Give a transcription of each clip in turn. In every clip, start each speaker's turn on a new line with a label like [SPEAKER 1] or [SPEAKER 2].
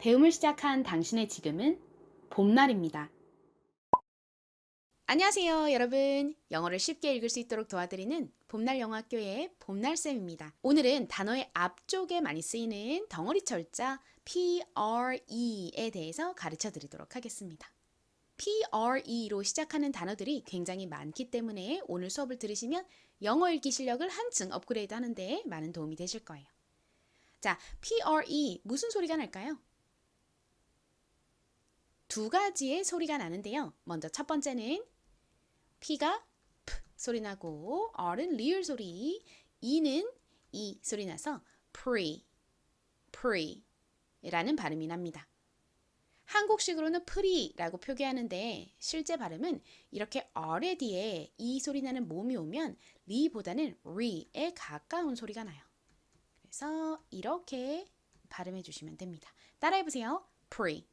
[SPEAKER 1] 배움을 시작한 당신의 지금은 봄날입니다. 안녕하세요, 여러분. 영어를 쉽게 읽을 수 있도록 도와드리는 봄날 영어학교의 봄날쌤입니다. 오늘은 단어의 앞쪽에 많이 쓰이는 덩어리 철자 PRE에 대해서 가르쳐 드리도록 하겠습니다. PRE로 시작하는 단어들이 굉장히 많기 때문에 오늘 수업을 들으시면 영어 읽기 실력을 한층 업그레이드 하는 데 많은 도움이 되실 거예요. 자, PRE 무슨 소리가 날까요? 두 가지의 소리가 나는데요. 먼저 첫 번째는 P가 P 소리 나고 R은 리을 소리, E는 E 소리 나서 pre, pre 라는 발음이 납니다. 한국식으로는 프리라고 표기하는데 실제 발음은 이렇게 R의 뒤에 E 소리 나는 몸이 오면 리보다는 리에 가까운 소리가 나요. 그래서 이렇게 발음해 주시면 됩니다. 따라해 보세요. pre.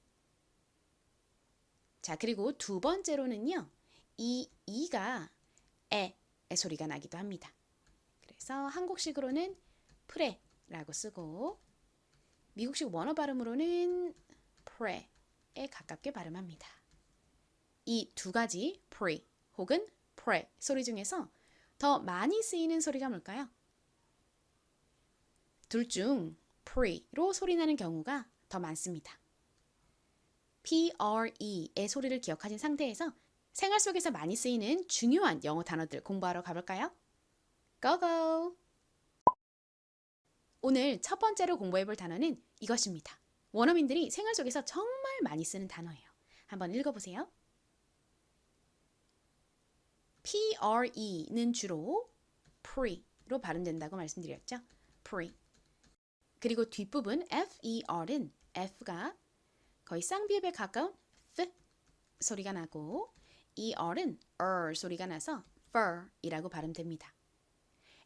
[SPEAKER 1] 자, 그리고 두 번째로는요. 이 이가 에의 소리가 나기도 합니다. 그래서 한국식으로는 프레라고 쓰고 미국식 원어 발음으로는 pre에 가깝게 발음합니다. 이 두 가지 pre 혹은 pre 소리 중에서 더 많이 쓰이는 소리가 뭘까요? 둘 중 pre로 소리 나는 경우가 더 많습니다. Pre의 소리를 기억하신 상태에서 생활 속에서 많이 쓰이는 중요한 영어 단어들 공부하러 가볼까요? 고고! 오늘 첫 번째로 공부해 볼 단어는 이것입니다. 원어민들이 생활 속에서 정말 많이 쓰는 단어예요. 한번 읽어보세요. pre는 주로 pre로 발음된다고 말씀드렸죠. pre. 그리고 뒷부분 fer은 f가 거의 쌍비읍에 가까운 th 소리가 나고 이 r은 er 소리가 나서 fur이라고 발음됩니다.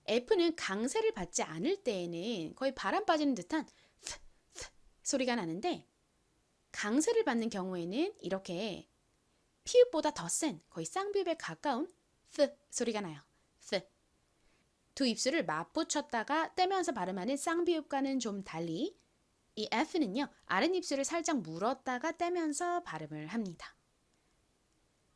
[SPEAKER 1] f는 강세를 받지 않을 때에는 거의 바람 빠지는 듯한 th, th 소리가 나는데 강세를 받는 경우에는 이렇게 피읍보다 더 센 거의 쌍비읍에 가까운 th 소리가 나요. th. 두 입술을 맞붙였다가 떼면서 발음하는 쌍비읍과는 좀 달리 이 F는요, 아랫입술을 살짝 물었다가 떼면서 발음을 합니다.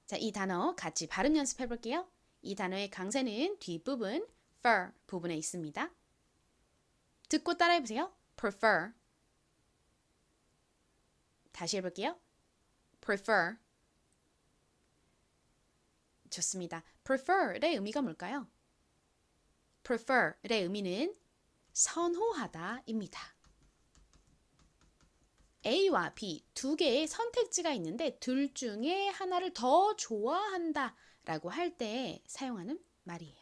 [SPEAKER 1] 자, 이 단어 같이 발음 연습해 볼게요. 이 단어의 강세는 뒷부분 fur 부분에 있습니다. 듣고 따라해 보세요. prefer. 다시 해볼게요. prefer. 좋습니다. prefer의 의미가 뭘까요? prefer의 의미는 선호하다입니다. A와 B 두 개의 선택지가 있는데 둘 중에 하나를 더 좋아한다 라고 할 때 사용하는 말이에요.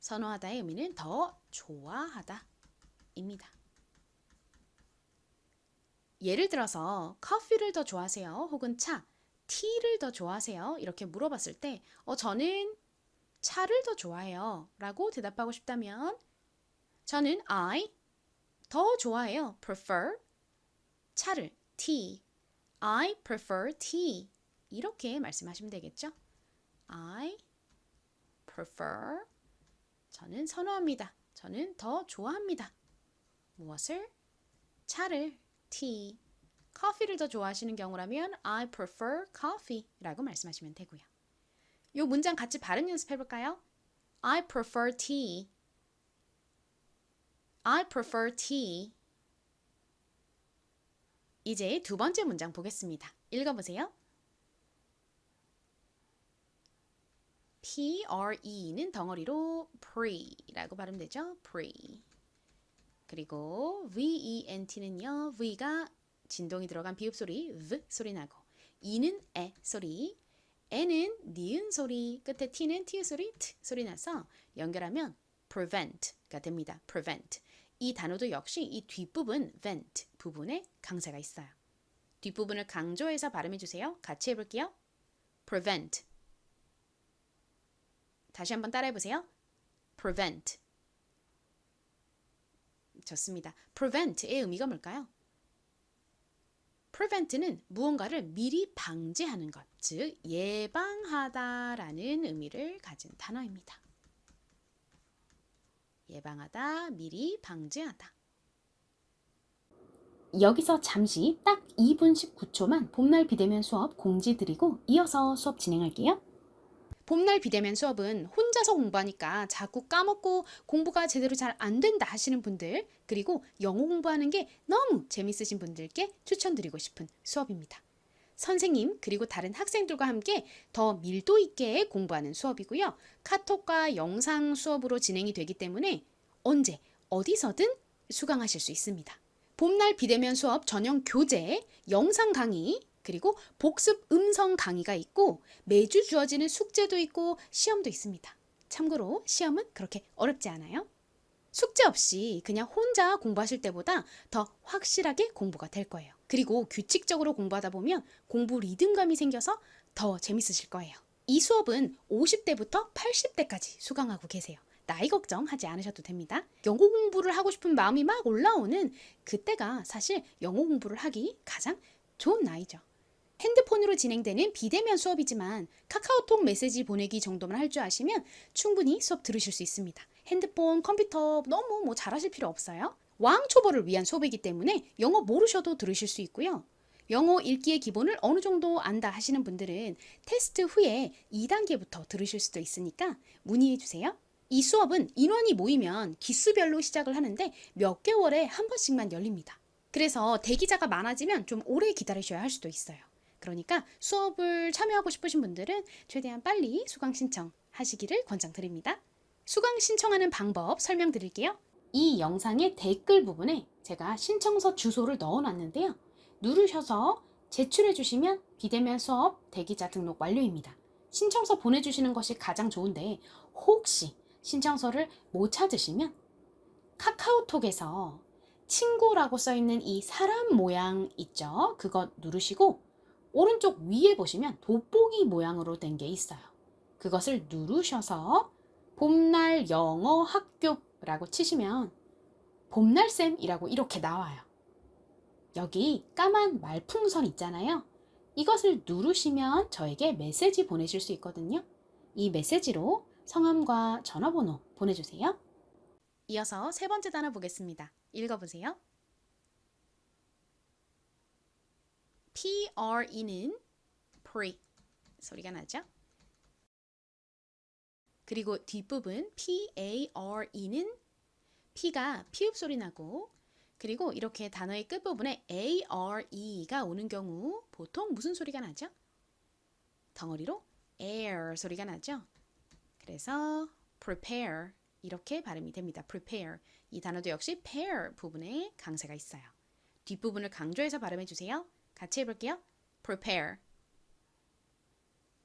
[SPEAKER 1] 선호하다의 의미는 더 좋아하다 입니다. 예를 들어서 커피를 더 좋아하세요? 혹은 차, 티를 더 좋아하세요? 이렇게 물어봤을 때 어, 저는 차를 더 좋아해요 라고 대답하고 싶다면 저는 I 더 좋아해요. prefer 차를 tea. I prefer tea. 이렇게 말씀하시면 되겠죠? I prefer 저는 선호합니다. 저는 더 좋아합니다. 무엇을? 차를 tea. 커피를 더 좋아하시는 경우라면 I prefer coffee라고 말씀하시면 되고요. 이 문장 같이 발음 연습해 볼까요? I prefer tea. I prefer tea. 이제 두 번째 문장 보겠습니다. 읽어보세요. pre는 덩어리로 pre라고 발음되죠. pre. 그리고 vent는요. v가 진동이 들어간 비읍 소리 v 소리 나고 e는 에 소리 n은 니은 소리 끝에 t는 t 소리 t 소리 나서 연결하면 prevent가 됩니다. prevent. 이 단어도 역시 이 뒷부분 vent 부분에 강세가 있어요. 뒷부분을 강조해서 발음해 주세요. 같이 해볼게요. prevent. 다시 한번 따라해 보세요. prevent. 좋습니다. prevent의 의미가 뭘까요? prevent는 무언가를 미리 방지하는 것, 즉 예방하다라는 의미를 가진 단어입니다. 예방하다, 미리 방지하다. 여기서 잠시 딱 2분 19초만 봄날 비대면 수업 공지 드리고 이어서 수업 진행할게요. 봄날 비대면 수업은 혼자서 공부하니까 자꾸 까먹고 공부가 제대로 잘 안 된다 하시는 분들, 그리고 영어 공부하는 게 너무 재밌으신 분들께 추천드리고 싶은 수업입니다. 선생님, 그리고 다른 학생들과 함께 더 밀도 있게 공부하는 수업이고요. 카톡과 영상 수업으로 진행이 되기 때문에 언제, 어디서든 수강하실 수 있습니다. 봄날 비대면 수업 전용 교재, 영상 강의, 그리고 복습 음성 강의가 있고 매주 주어지는 숙제도 있고 시험도 있습니다. 참고로 시험은 그렇게 어렵지 않아요. 숙제 없이 그냥 혼자 공부하실 때보다 더 확실하게 공부가 될 거예요. 그리고 규칙적으로 공부하다 보면 공부 리듬감이 생겨서 더 재밌으실 거예요. 이 수업은 50대부터 80대까지 수강하고 계세요. 나이 걱정하지 않으셔도 됩니다. 영어 공부를 하고 싶은 마음이 막 올라오는 그때가 사실 영어 공부를 하기 가장 좋은 나이죠. 핸드폰으로 진행되는 비대면 수업이지만 카카오톡 메시지 보내기 정도만 할 줄 아시면 충분히 수업 들으실 수 있습니다. 핸드폰, 컴퓨터 너무 뭐 잘하실 필요 없어요. 왕초보를 위한 수업이기 때문에 영어 모르셔도 들으실 수 있고요. 영어 읽기의 기본을 어느 정도 안다 하시는 분들은 테스트 후에 2단계부터 들으실 수도 있으니까 문의해 주세요. 이 수업은 인원이 모이면 기수별로 시작을 하는데 몇 개월에 한 번씩만 열립니다. 그래서 대기자가 많아지면 좀 오래 기다리셔야 할 수도 있어요. 그러니까 수업을 참여하고 싶으신 분들은 최대한 빨리 수강 신청 하시기를 권장드립니다. 수강 신청하는 방법 설명드릴게요. 이 영상의 댓글 부분에 제가 신청서 주소를 넣어 놨는데요. 누르셔서 제출해 주시면 비대면 수업 대기자 등록 완료입니다. 신청서 보내주시는 것이 가장 좋은데 혹시 신청서를 못 찾으시면 카카오톡에서 친구라고 써 있는 이 사람 모양 있죠? 그거 누르시고 오른쪽 위에 보시면 돋보기 모양으로 된 게 있어요. 그것을 누르셔서 봄날 영어 학교 라고 치시면 봄날쌤이라고 이렇게 나와요. 여기 까만 말풍선 있잖아요. 이것을 누르시면 저에게 메시지 보내실 수 있거든요. 이 메시지로 성함과 전화번호 보내주세요. 이어서 세 번째 단어 보겠습니다. 읽어보세요. PRE는 pre 소리가 나죠? 그리고 뒷부분 PARE는 P가 피읍 소리 나고 그리고 이렇게 단어의 끝부분에 ARE가 오는 경우 보통 무슨 소리가 나죠? 덩어리로 air 소리가 나죠? 그래서 prepare 이렇게 발음이 됩니다. prepare 이 단어도 역시 pair 부분에 강세가 있어요. 뒷부분을 강조해서 발음해 주세요. 같이 해볼게요. prepare.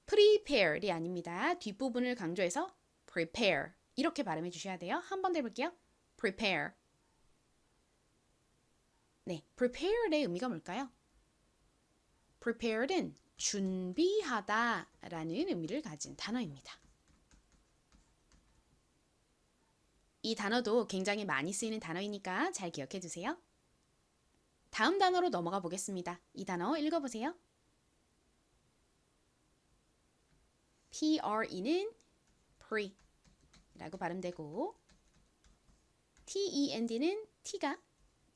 [SPEAKER 1] Prepare이 아닙니다. 뒷부분을 강조해서 prepare. 이렇게 발음해 주셔야 돼요. 한 번 더 해볼게요. prepare. 네, prepare의 의미가 뭘까요? prepared은 준비하다 라는 의미를 가진 단어입니다. 이 단어도 굉장히 많이 쓰이는 단어이니까 잘 기억해 두세요. 다음 단어로 넘어가 보겠습니다. 이 단어 읽어보세요. Pre는 pre 라고 발음되고 tend는 t가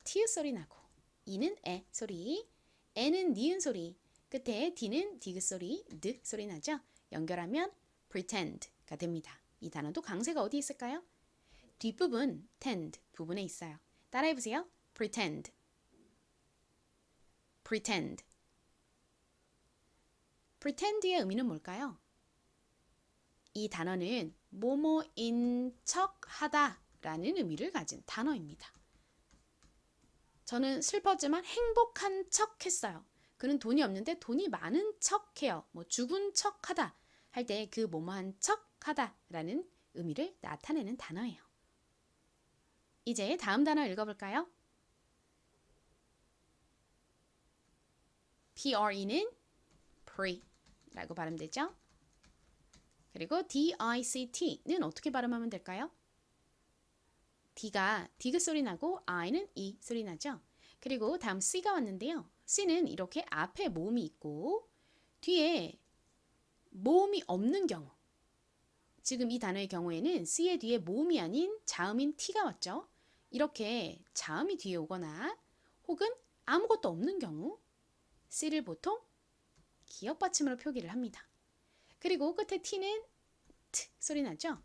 [SPEAKER 1] t 소리 나고 e는 에 소리 n은 니은 소리 끝에 d는 디귿 소리 드 소리 나죠? 연결하면 pretend가 됩니다. 이 단어도 강세가 어디 있을까요? 뒷부분 tend 부분에 있어요. 따라해보세요. pretend pretend. pretend의 의미는 뭘까요? 이 단어는 뭐뭐인 척 하다 라는 의미를 가진 단어입니다. 저는 슬퍼지만 행복한 척 했어요. 그는 돈이 없는데 돈이 많은 척 해요. 뭐 죽은 척 하다 할 때 그 뭐뭐한 척 하다 라는 의미를 나타내는 단어예요. 이제 다음 단어 읽어볼까요? pre는 pre라고 발음되죠. 그리고 dict는 어떻게 발음하면 될까요? d가 디귿 소리 나고 i는 이 소리 나죠. 그리고 다음 c가 왔는데요. c는 이렇게 앞에 모음이 있고 뒤에 모음이 없는 경우 지금 이 단어의 경우에는 c의 뒤에 모음이 아닌 자음인 t가 왔죠. 이렇게 자음이 뒤에 오거나 혹은 아무것도 없는 경우 c를 보통 기억 받침으로 표기를 합니다. 그리고 끝에 t는 t 소리 나죠?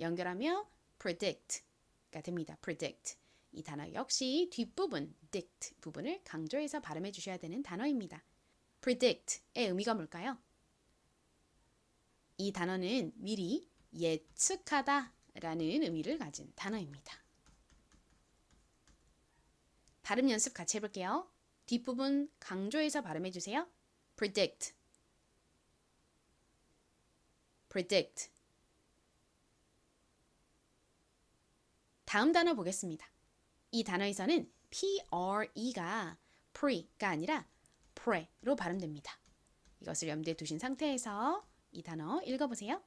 [SPEAKER 1] 연결하며 predict가 됩니다. predict. 이 단어 역시 뒷부분 dict 부분을 강조해서 발음해 주셔야 되는 단어입니다. predict의 의미가 뭘까요? 이 단어는 미리 예측하다 라는 의미를 가진 단어입니다. 발음 연습 같이 해볼게요. 뒷부분 강조해서 발음해 주세요. predict, predict. 다음 단어 보겠습니다. 이 단어에서는 pre가 pre가 아니라 pre로 발음됩니다. 이것을 염두에 두신 상태에서 이 단어 읽어보세요.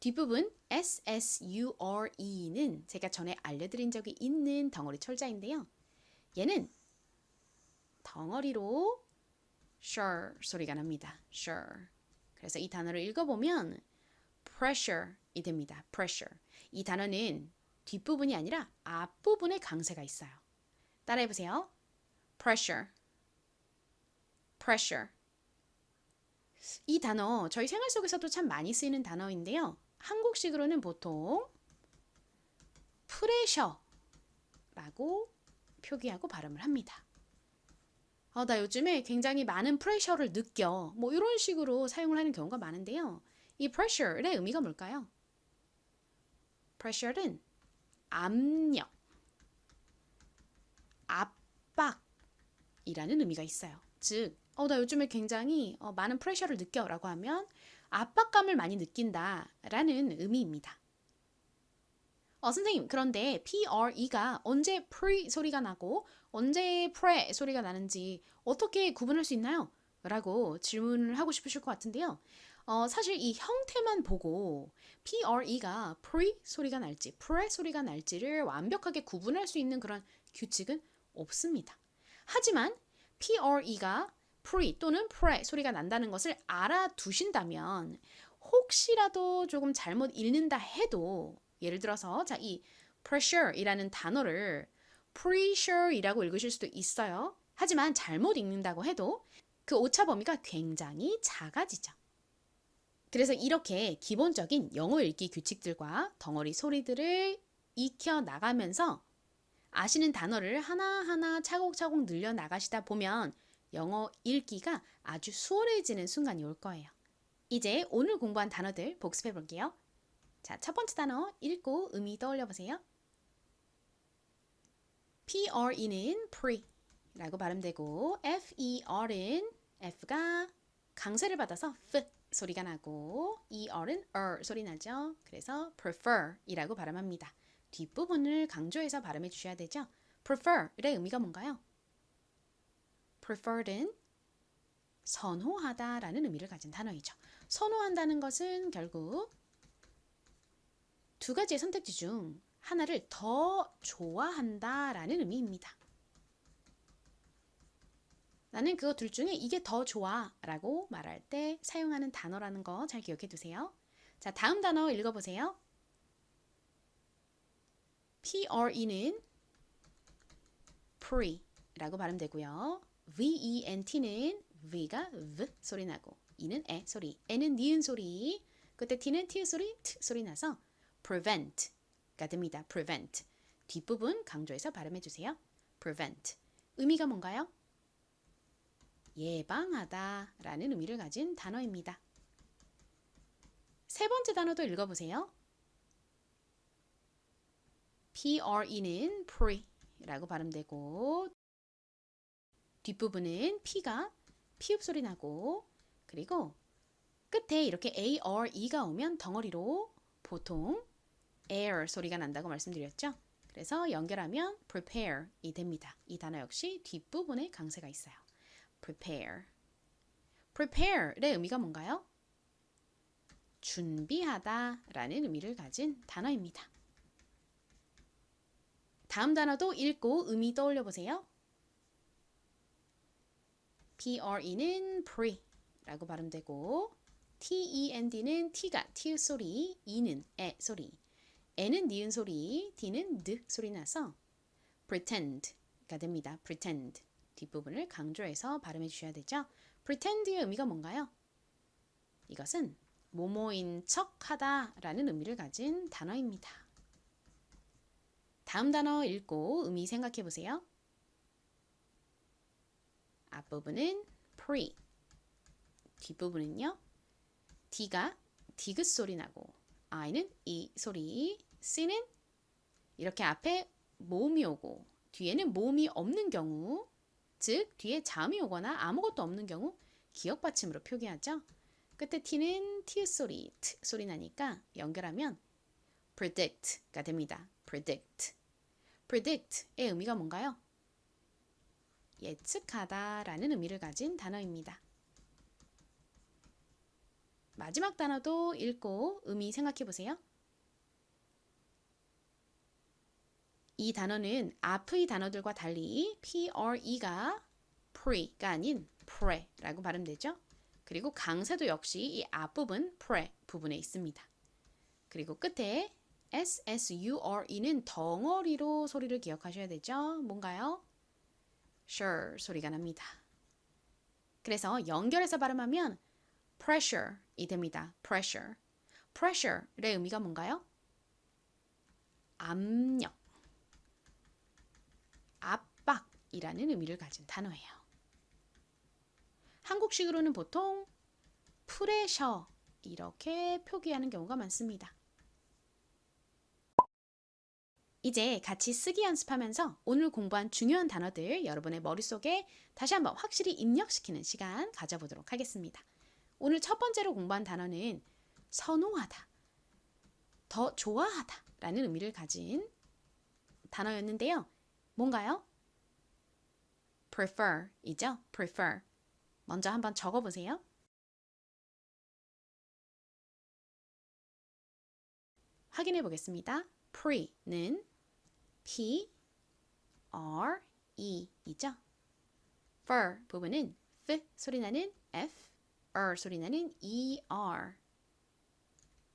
[SPEAKER 1] 뒷부분 SSURE는 제가 전에 알려드린 적이 있는 덩어리 철자인데요. 얘는 덩어리로 sure 소리가 납니다. sure. 그래서 이 단어를 읽어보면 pressure이 됩니다. pressure. 이 단어는 뒷부분이 아니라 앞부분에 강세가 있어요. 따라해보세요. pressure, pressure. 이 단어 저희 생활 속에서도 참 많이 쓰이는 단어인데요. 한국식으로는 보통 프레셔라고 표기하고 발음을 합니다. 어, 나 요즘에 굉장히 많은 프레셔를 느껴. 뭐 이런 식으로 사용을 하는 경우가 많은데요. 이 pressure의 의미가 뭘까요? pressure는 압력, 압박이라는 의미가 있어요. 즉, 어, 나 요즘에 굉장히 어, 많은 프레셔를 느껴 라고 하면 압박감을 많이 느낀다 라는 의미입니다. 어, 선생님, 그런데 pre가 언제 pre 소리가 나고 언제 pre 소리가 나는지 어떻게 구분할 수 있나요? 라고 질문을 하고 싶으실 것 같은데요. 어, 사실 이 형태만 보고 pre가 pre 소리가 날지 pre 소리가 날지를 완벽하게 구분할 수 있는 그런 규칙은 없습니다. 하지만 pre가 pre 또는 pre 소리가 난다는 것을 알아두신다면 혹시라도 조금 잘못 읽는다 해도 예를 들어서 자 이 pressure이라는 단어를 pressure이라고 읽으실 수도 있어요. 하지만 잘못 읽는다고 해도 그 오차 범위가 굉장히 작아지죠. 그래서 이렇게 기본적인 영어 읽기 규칙들과 덩어리 소리들을 익혀 나가면서 아시는 단어를 하나하나 차곡차곡 늘려 나가시다 보면 영어 읽기가 아주 수월해지는 순간이 올 거예요. 이제 오늘 공부한 단어들 복습해 볼게요. 자, 첫 번째 단어 읽고 의미 떠올려 보세요. Pre는 pre라고 발음되고 fer은 f가 강세를 받아서 f 소리가 나고 er은 er 소리 나죠. 그래서 prefer이라고 발음합니다. 뒷부분을 강조해서 발음해 주셔야 되죠. prefer의 의미가 뭔가요? preferred은 선호하다라는 의미를 가진 단어이죠. 선호한다는 것은 결국 두 가지의 선택지 중 하나를 더 좋아한다 라는 의미입니다. 나는 그거 둘 중에 이게 더 좋아 라고 말할 때 사용하는 단어라는 거 잘 기억해 두세요. 자, 다음 단어 읽어보세요. pre는 pre라고 발음되고요. vent는 v가 v 소리 나고 e는 에 소리, n은 니은 소리, 끝에 t는 t 소리, t 소리 나서 prevent 가 됩니다. prevent 뒷부분 강조해서 발음해 주세요. prevent 의미가 뭔가요? 예방하다 라는 의미를 가진 단어입니다. 세 번째 단어도 읽어보세요. pre는 pre라고 발음되고 뒷부분은 P가 피읍 소리 나고 그리고 끝에 이렇게 A, R, E가 오면 덩어리로 보통 air 소리가 난다고 말씀드렸죠. 그래서 연결하면 prepare이 됩니다. 이 단어 역시 뒷부분에 강세가 있어요. prepare. prepare의 의미가 뭔가요? 준비하다 라는 의미를 가진 단어입니다. 다음 단어도 읽고 의미 떠올려 보세요. pre는 pre라고 발음되고 tend는 t가 t 소리, e는 에 소리, n은 니은 소리, d는 드 소리 나서 pretend가 됩니다. pretend 뒷부분을 강조해서 발음해 주셔야 되죠. pretend의 의미가 뭔가요? 이것은 모모인 척하다라는 의미를 가진 단어입니다. 다음 단어 읽고 의미 생각해 보세요. 앞부분은 pre, 뒷부분은요. D가 디귿 소리 나고 I는 이 소리, C는 이렇게 앞에 모음이 오고 뒤에는 모음이 없는 경우, 즉 뒤에 자음이 오거나 아무것도 없는 경우 기억 받침으로 표기하죠. 끝에 T는 T 소리, T 소리 나니까 연결하면 predict가 됩니다. predict. predict의 의미가 뭔가요? 예측하다라는 의미를 가진 단어입니다. 마지막 단어도 읽고 의미 생각해 보세요. 이 단어는 앞의 단어들과 달리 pre가 pre가 아닌 pre라고 발음되죠. 그리고 강세도 역시 이 앞부분 pre 부분에 있습니다. 그리고 끝에 ssure는 덩어리로 소리를 기억하셔야 되죠. 뭔가요? sure 소리가 납니다. 그래서 연결해서 발음하면 pressure 이 됩니다. pressure. pressure의 의미가 뭔가요? 압력, 압박이라는 의미를 가진 단어예요. 한국식으로는 보통 프레셔 이렇게 표기하는 경우가 많습니다. 이제 같이 쓰기 연습하면서 오늘 공부한 중요한 단어들 여러분의 머릿속에 다시 한번 확실히 입력시키는 시간 가져보도록 하겠습니다. 오늘 첫 번째로 공부한 단어는 선호하다, 더 좋아하다 라는 의미를 가진 단어였는데요. 뭔가요? prefer 이죠? prefer. 먼저 한번 적어보세요. 확인해 보겠습니다. pre는 p r e 이죠? for 부분은 f 소리 나는 f, r 소리 나는 e r.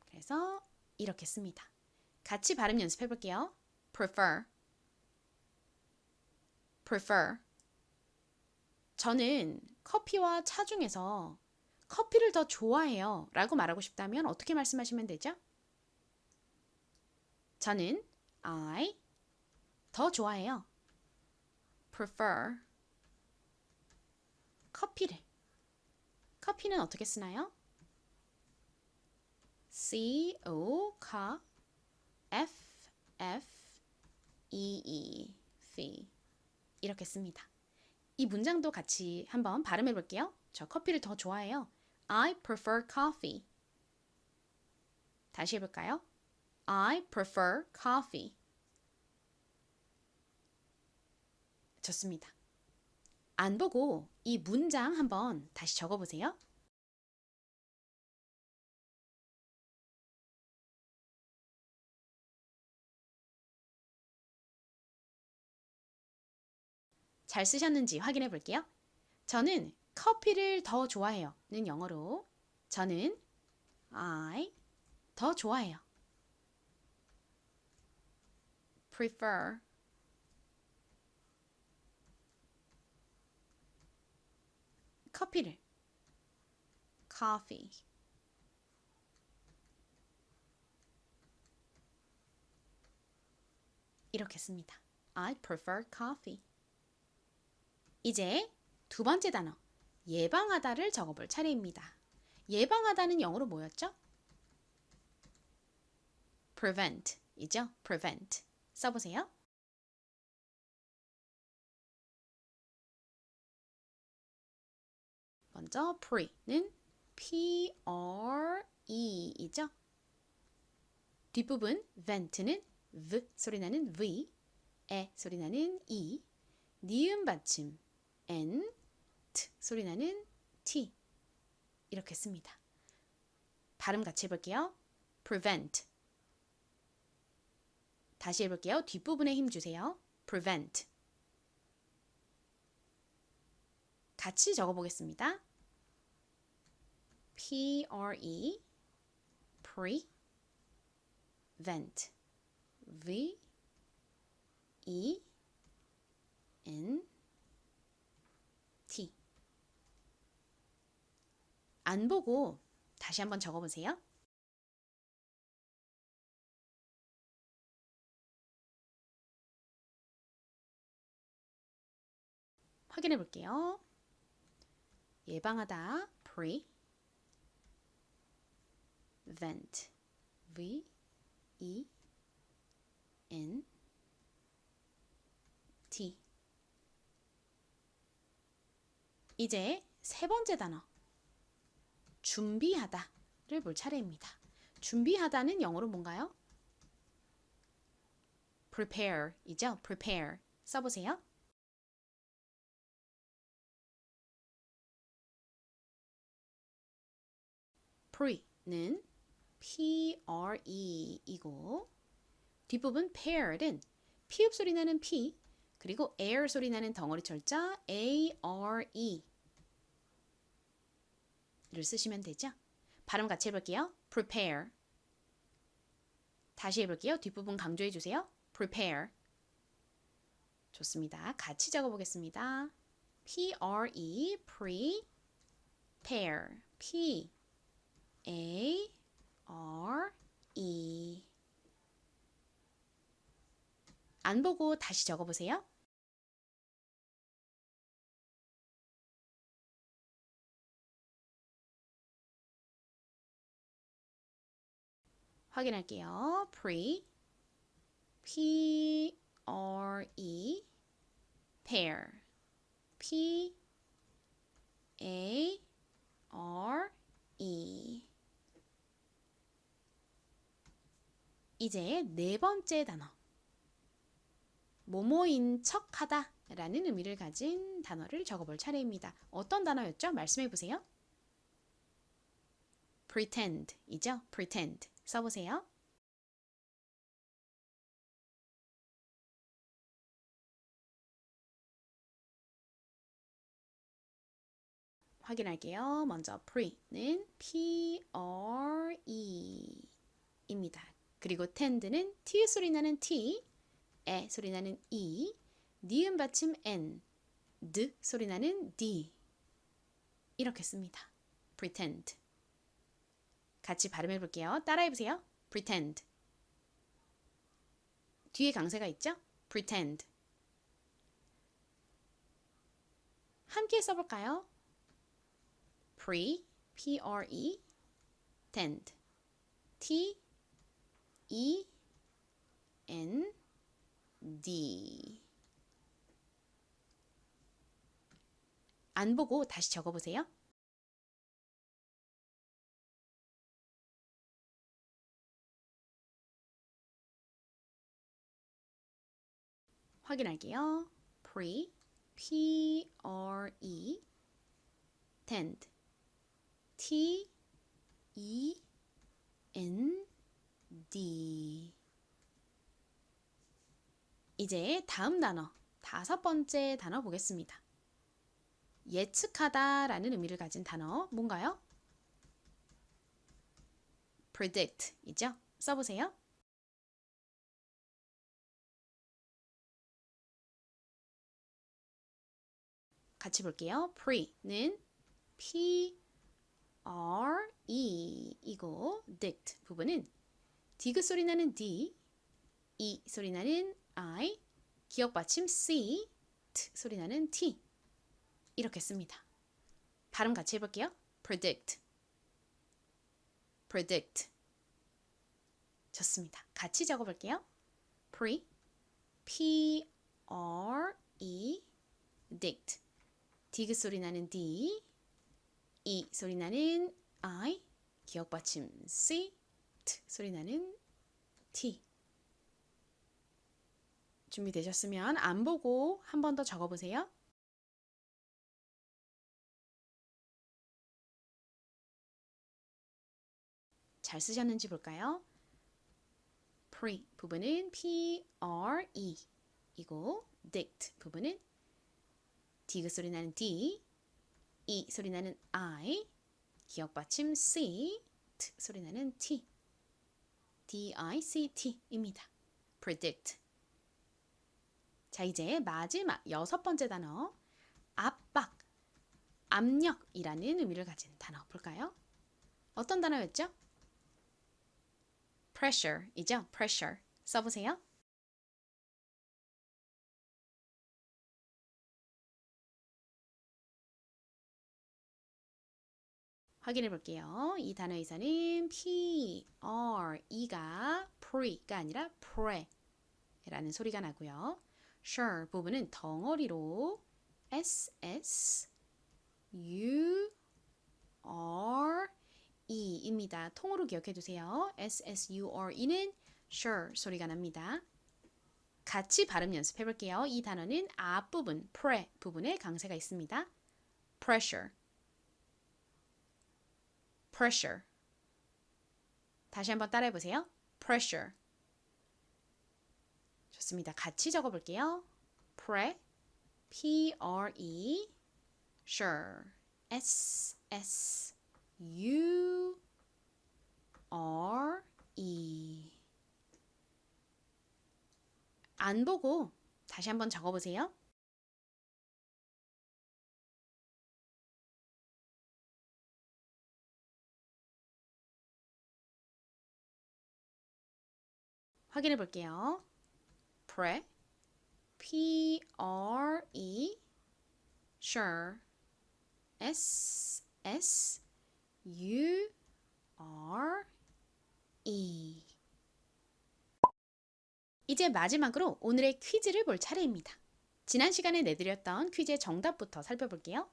[SPEAKER 1] 그래서 이렇게 씁니다. 같이 발음 연습해 볼게요. prefer prefer 저는 커피와 차 중에서 커피를 더 좋아해요. 라고 말하고 싶다면 어떻게 말씀하시면 되죠? 저는 I 더 좋아해요. prefer 커피를 커피는 어떻게 쓰나요? C O F F E E C 이렇게 씁니다. 이 문장도 같이 한번 발음해 볼게요. 저 커피를 더 좋아해요. I prefer coffee. 다시 해볼까요? I prefer coffee. 좋습니다. 안 보고 이 문장 한번 다시 적어보세요. 잘 쓰셨는지 확인해 볼게요. 저는 커피를 더 좋아해요. 는 영어로 저는 I 더 좋아해요. prefer 커피를 coffee 이렇게 씁니다. I prefer coffee. 이제 두 번째 단어 예방하다를 적어볼 차례입니다. 예방하다는 영어로 뭐였죠? prevent 이죠? prevent 써보세요. 먼저 pre는 p r e 이죠? 뒷부분 vent는 v 소리 나는 v, 에 소리 나는 e, 니은 받침 n, t 소리 나는 t 이렇게 씁니다. 발음 같이 해볼게요. prevent 다시 해볼게요. 뒷부분에 힘 주세요. prevent 같이 적어보겠습니다. pre prevent v e n t 안 보고 다시 한번 적어 보세요. 확인해 볼게요. 예방하다 pre vent v e n t 이제 세 번째 단어 준비하다를 볼 차례입니다. 준비하다는 영어로 뭔가요? prepare이죠. prepare 써보세요. pre는 p-r-e 이고 뒷부분 paired은 피읍 소리 나는 p 그리고 air 소리 나는 덩어리 철자 a-r-e 를 쓰시면 되죠. 발음 같이 해볼게요. prepare 다시 해볼게요. 뒷부분 강조해 주세요. prepare 좋습니다. 같이 적어보겠습니다. p-r-e prepare p A R E 안 보고 다시 적어 보세요. 확인할게요. pre P R E pair P A R E 이제 네 번째 단어. 모모인 척 하다 라는 의미를 가진 단어를 적어볼 차례입니다. 어떤 단어였죠? 말씀해 보세요. pretend 이죠? pretend 써보세요. 확인할게요. 먼저 pre는 p-r-e 입니다. 그리고 tend는 t 소리 나는 t, 에 소리 나는 e, 니은 받침 n, d 소리 나는 d 이렇게 씁니다. pretend 같이 발음해 볼게요. 따라해 보세요. pretend 뒤에 강세가 있죠? pretend 함께 써볼까요? pre, p-r-e, tend, t, E N D 안 보고 다시 적어 보세요. 확인할게요. pre p r e tend t e n D. 이제 다음 단어, 다섯 번째 단어 보겠습니다. 예측하다 라는 의미를 가진 단어, 뭔가요? predict 이죠? 써보세요. 같이 볼게요. pre는 p r e 이고 dict 부분은 디귿 소리 나는 D, E 소리 나는 I, 기억 받침 C, T 소리 나는 T 이렇게 씁니다. 발음 같이 해볼게요. predict, predict 좋습니다. 같이 적어볼게요. pre, p, r, e, dict 디귿 소리 나는 D, E 소리 나는 I, 기억 받침 C, 소리 나는 T. 준비되셨으면 안 보고 한 번 더 적어보세요. 잘 쓰셨는지 볼까요? pre 부분은 p r e 이고 dict 부분은 디귿 소리 나는 d, e 소리 나는 i, 기억 받침 c, t 소리 나는 t. D-I-C-T입니다. predict. 자, 이제 마지막 여섯 번째 단어. 압박. 압력이라는 의미를 가진 단어 볼까요? 어떤 단어였죠? pressure이죠. pressure. 써보세요. 확인해 볼게요. 이 단어에서는 P, R, E가 pre가 아니라 pre라는 소리가 나고요. sure 부분은 덩어리로 S, S, U, R, E입니다. 통으로 기억해 두세요. S, S, U, R, E는 sure 소리가 납니다. 같이 발음 연습해 볼게요. 이 단어는 앞부분, pre 부분에 강세가 있습니다. pressure, pressure. 다시 한번 따라해 보세요. pressure. 좋습니다. 같이 적어 볼게요. pre, p, r, e, sure, s, s, u, r, e. 안 보고 다시 한번 적어 보세요. 확인해 볼게요. pre, p, r, e, sure, s, s, u, r, e. 이제 마지막으로 오늘의 퀴즈를 볼 차례입니다. 지난 시간에 내드렸던 퀴즈의 정답부터 살펴볼게요.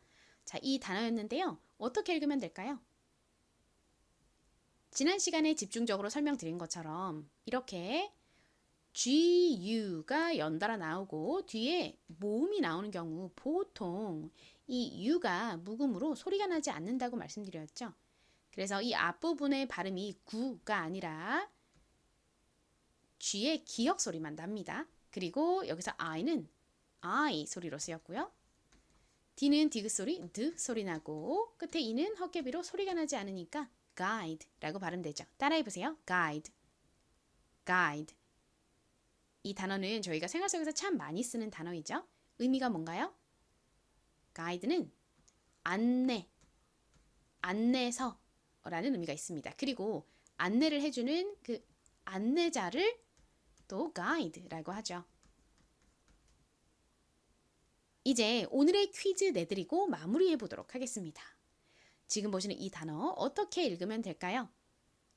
[SPEAKER 1] 자, 이 단어였는데요. 어떻게 읽으면 될까요? 지난 시간에 집중적으로 설명드린 것처럼 이렇게 GU가 연달아 나오고 뒤에 모음이 나오는 경우 보통 이 U가 묵음으로 소리가 나지 않는다고 말씀드렸죠. 그래서 이 앞부분의 발음이 구가 아니라 G의 기역 소리만 납니다. 그리고 여기서 I는 I 소리로 쓰였고요. D는 디귿 소리, 드 소리 나고 끝에 E는 헛개비로 소리가 나지 않으니까 guide라고 발음되죠. 따라해 보세요. guide, guide. 이 단어는 저희가 생활 속에서 참 많이 쓰는 단어이죠. 의미가 뭔가요? guide는 안내, 안내서라는 의미가 있습니다. 그리고 안내를 해주는 그 안내자를 또 guide라고 하죠. 이제 오늘의 퀴즈 내드리고 마무리해 보도록 하겠습니다. 지금 보시는 이 단어 어떻게 읽으면 될까요?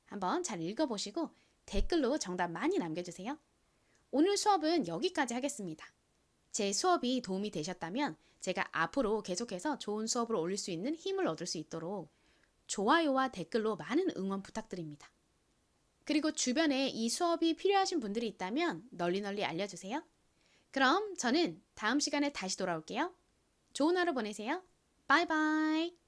[SPEAKER 1] 한번 잘 읽어보시고 댓글로 정답 많이 남겨주세요. 오늘 수업은 여기까지 하겠습니다. 제 수업이 도움이 되셨다면 제가 앞으로 계속해서 좋은 수업을 올릴 수 있는 힘을 얻을 수 있도록 좋아요와 댓글로 많은 응원 부탁드립니다. 그리고 주변에 이 수업이 필요하신 분들이 있다면 널리 널리 알려주세요. 그럼 저는 다음 시간에 다시 돌아올게요. 좋은 하루 보내세요. 바이바이.